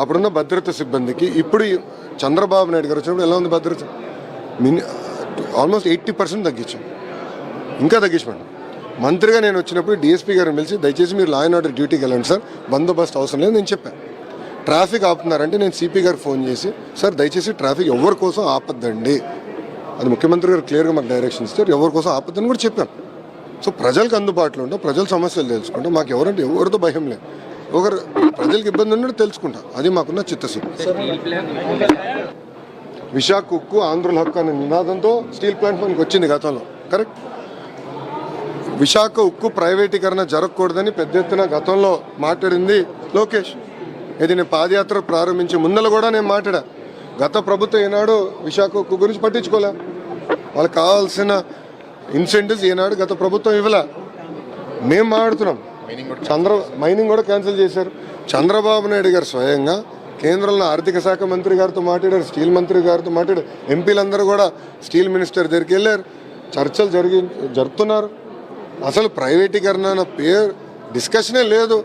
అప్పుడున్న భద్రత సిబ్బందికి ఇప్పుడు చంద్రబాబు నాయుడు గారు వచ్చినప్పుడు ఎలా ఉంది భద్రత? మిని ఆల్మోస్ట్ ఎయిటీ పర్సెంట్ తగ్గించాం. ఇంకా తగ్గించమండి. మంత్రిగా నేను వచ్చినప్పుడు డిఎస్పీ గారిని పిలిచి దయచేసి మీరు లా అండ్ ఆర్డర్ డ్యూటీకి వెళ్ళండి సార్. బందోబస్తు అవసరం లేదు నేను చెప్పాను ట్రాఫిక్ ఆపుతున్నారంటే నేను సిపి గారికి ఫోన్ చేసి సార్ దయచేసి ట్రాఫిక్ ఎవరి కోసం ఆపద్దండి? అది ముఖ్యమంత్రి గారు క్లియర్గా మాకు డైరెక్షన్ ఇస్తారు ఎవరి కోసం ఆపద్దని కూడా చెప్పాను సో ప్రజలకు అందుబాటులో ఉంటాం ప్రజల సమస్యలు తెలుసుకుంటాం మాకు ఎవరంటే ఎవరితో భయం లేదు. ఒకరు ప్రజలకు ఇబ్బంది ఉన్నట్టు తెలుసుకుంటాం. అది మాకున్న చిత్తశుద్ధి. విశాఖ ఉక్కు ఆంధ్రుల హక్కు అనే నినాదంతో స్టీల్ ప్లాంట్ మనకు వచ్చింది గతంలో. కరెక్ట్? విశాఖ ఉక్కు ప్రైవేటీకరణ జరగకూడదని పెద్ద ఎత్తున గతంలో మాట్లాడింది లోకేష్. ఇది నేను పాదయాత్ర ప్రారంభించే ముందల కూడా నేను మాట్లాడా. గత ప్రభుత్వం ఈనాడు విశాఖ ఉక్కు గురించి పట్టించుకోలే. వాళ్ళకి కావాల్సిన ఇన్సెంటివ్స్ ఈనాడు గత ప్రభుత్వం ఇవ్వలే. మేము మాట్లాడుతున్నాం. చంద్ర మైనింగ్ కూడా క్యాన్సిల్ చేశారు. చంద్రబాబు నాయుడు గారు స్వయంగా కేంద్రంలో ఆర్థిక శాఖ మంత్రి గారితో మాట్లాడారు స్టీల్ మంత్రి గారితో మాట్లాడారు. ఎంపీలందరూ కూడా స్టీల్ మినిస్టర్ దగ్గరికి వెళ్ళారు. చర్చలు జరిగి జరుపుతున్నారు. అసలు ప్రైవేటీకరణ అన్న పేరు డిస్కషనే లేదు.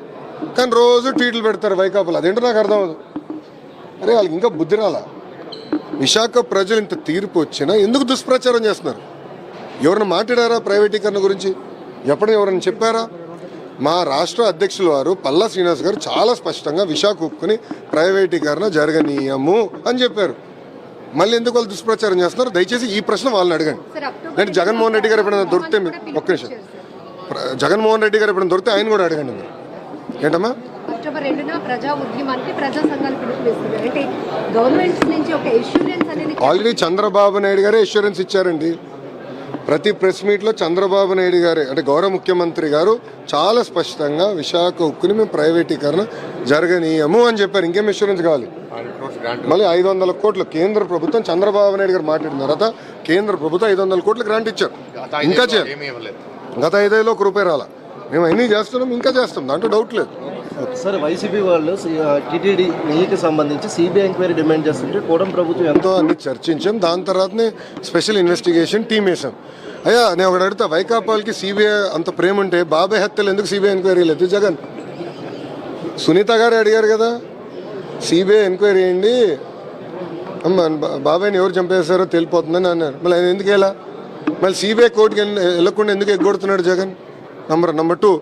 కానీ రోజు ట్వీట్లు పెడతారు వైకాపాలు. అదేంటో నాకు అర్థం అవ్వదు. అరే వాళ్ళకి ఇంకా బుద్ధి రాలా? విశాఖ ప్రజలు ఇంత తీర్పు వచ్చినా ఎందుకు దుష్ప్రచారం చేస్తున్నారు? ఎవరిని మాట్లాడారా ప్రైవేటీకరణ గురించి? ఎప్పుడు ఎవరైనా చెప్పారా? మా రాష్ట్ర అధ్యక్షుల వారు పల్లా శ్రీనివాస్ గారు చాలా స్పష్టంగా విశాఖ ఒప్పుకొని ప్రైవేటీకరణ జరగనీయము అని చెప్పారు. మళ్ళీ ఎందుకు వాళ్ళు దుష్ప్రచారం చేస్తున్నారు? దయచేసి ఈ ప్రశ్న వాళ్ళని అడగండి. నేను జగన్మోహన్ రెడ్డి గారు ఎప్పుడైనా దొరికితే ఒక్క నిమిషం. జగన్మోహన్ రెడ్డి గారు ఎప్పుడైనా దొరికితే ఆయన కూడా అడగండి మీరు. ఏంటమ్మా? అక్టోబర్ రెండున ప్రజా ఉద్యమానికి ప్రజా సంఘాలు పిలుపునిస్తున్నారు అంటే గవర్నమెంట్ నుంచి ఒక ఇన్సూరెన్స్ అనేది ఆల్రెడీ చంద్రబాబు నాయుడు గారే ఇన్సూరెన్స్ ఇచ్చారండి. ప్రతి ప్రెస్ మీట్లో చంద్రబాబు నాయుడు గారే అంటే గౌరవ ముఖ్యమంత్రి గారు చాలా స్పష్టంగా విశాఖ ఉక్కుని మేము ప్రైవేటీకరణ జరగనీయము అని చెప్పారు. ఇంకేం ఇన్సూరెన్స్ కావాలి? మళ్ళీ ఐదు వందల కోట్లు కేంద్ర ప్రభుత్వం చంద్రబాబు నాయుడు గారు మాట్లాడిన తర్వాత కేంద్ర ప్రభుత్వం ఐదు వందల కోట్లు గ్రాంట్ ఇచ్చారు. ఇంకా చేయాలి. గత ఐదేళ్ళు ఒక రూపాయి రాలా. మేము అన్నీ చేస్తున్నాం ఇంకా చేస్తాం. దాంట్లో డౌట్ లేదు. సార్ వైసీపీ వాళ్ళు టీటీడీ నీకు సంబంధించి సిబిఐ ఎంక్వైరీ డిమాండ్ చేస్తుంటే కూడం ప్రభుత్వం ఎంతో అన్ని చర్చించాం. దాని తర్వాతనే స్పెషల్ ఇన్వెస్టిగేషన్ టీం వేసాం అయ్యా నేను ఒకటి అడుగుతా. వైకాపాల్కి సిబిఐ అంత ప్రేమ ఉంటే బాబాయ్ హత్యలు ఎందుకు సిబిఐ ఎంక్వైరీ లేదు జగన్. సునీత గారు అడిగారు కదా. సిబిఐ ఎంక్వైరీ అయ్యండి అమ్మ బా- బాబాయ్ని ఎవరు చంపేశారో తెలిపోతుందని అన్నారు. మళ్ళీ ఆయన ఎందుకు వెళ్ళా? మళ్ళీ సిబిఐ కోర్టుకి వెళ్ళకుండా ఎందుకు ఎగ్గొడుతున్నాడు జగన్? నంబర్ నెంబర్ టూ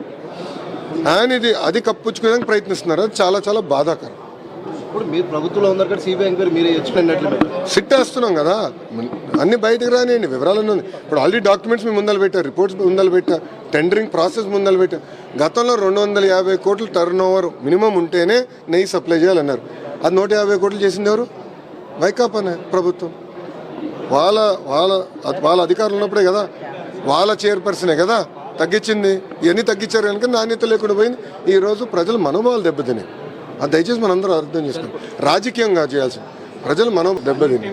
ఆయన ఇది అది కప్పుచ్చుకోవడానికి ప్రయత్నిస్తున్నారు. అది చాలా చాలా బాధాకరం. ఇప్పుడు మీరు ప్రభుత్వంలో ఉన్నారు కదా సిబిఐ ఎంక్వైరీ మీరు ఎచ్చుకున్నట్లు సిట్ వేస్తున్నాం కదా. అన్ని బయటకు రానియండి వివరాలన్నీ ఉంది ఇప్పుడు ఆల్రెడీ డాక్యుమెంట్స్ మేము ముందలు పెట్టారు రిపోర్ట్స్ ముందలు పెట్టా టెండరింగ్ ప్రాసెస్ ముందలు పెట్టా గతంలో రెండు వందల యాభై కోట్ల టర్న్ ఓవర్ మినిమం ఉంటేనే నెయ్యి సప్లై చేయాలన్నారు. అది నూట యాభై కోట్లు చేసింది ఎవరు? వైకాపానే ప్రభుత్వం. వాళ్ళ వాళ్ళ వాళ్ళ అధికారులు ఉన్నప్పుడే కదా. వాళ్ళ చైర్పర్సనే కదా. తగ్గించింది. ఇవన్నీ తగ్గించారు కనుక నాణ్యత లేకుండా పోయింది. ఈరోజు ప్రజల మనోభావాలు దెబ్బతినాయి అది దయచేసి మనందరూ అర్థం చేసుకోండి రాజకీయంగా చేయాల్సింది. ప్రజలు మనం దెబ్బతిని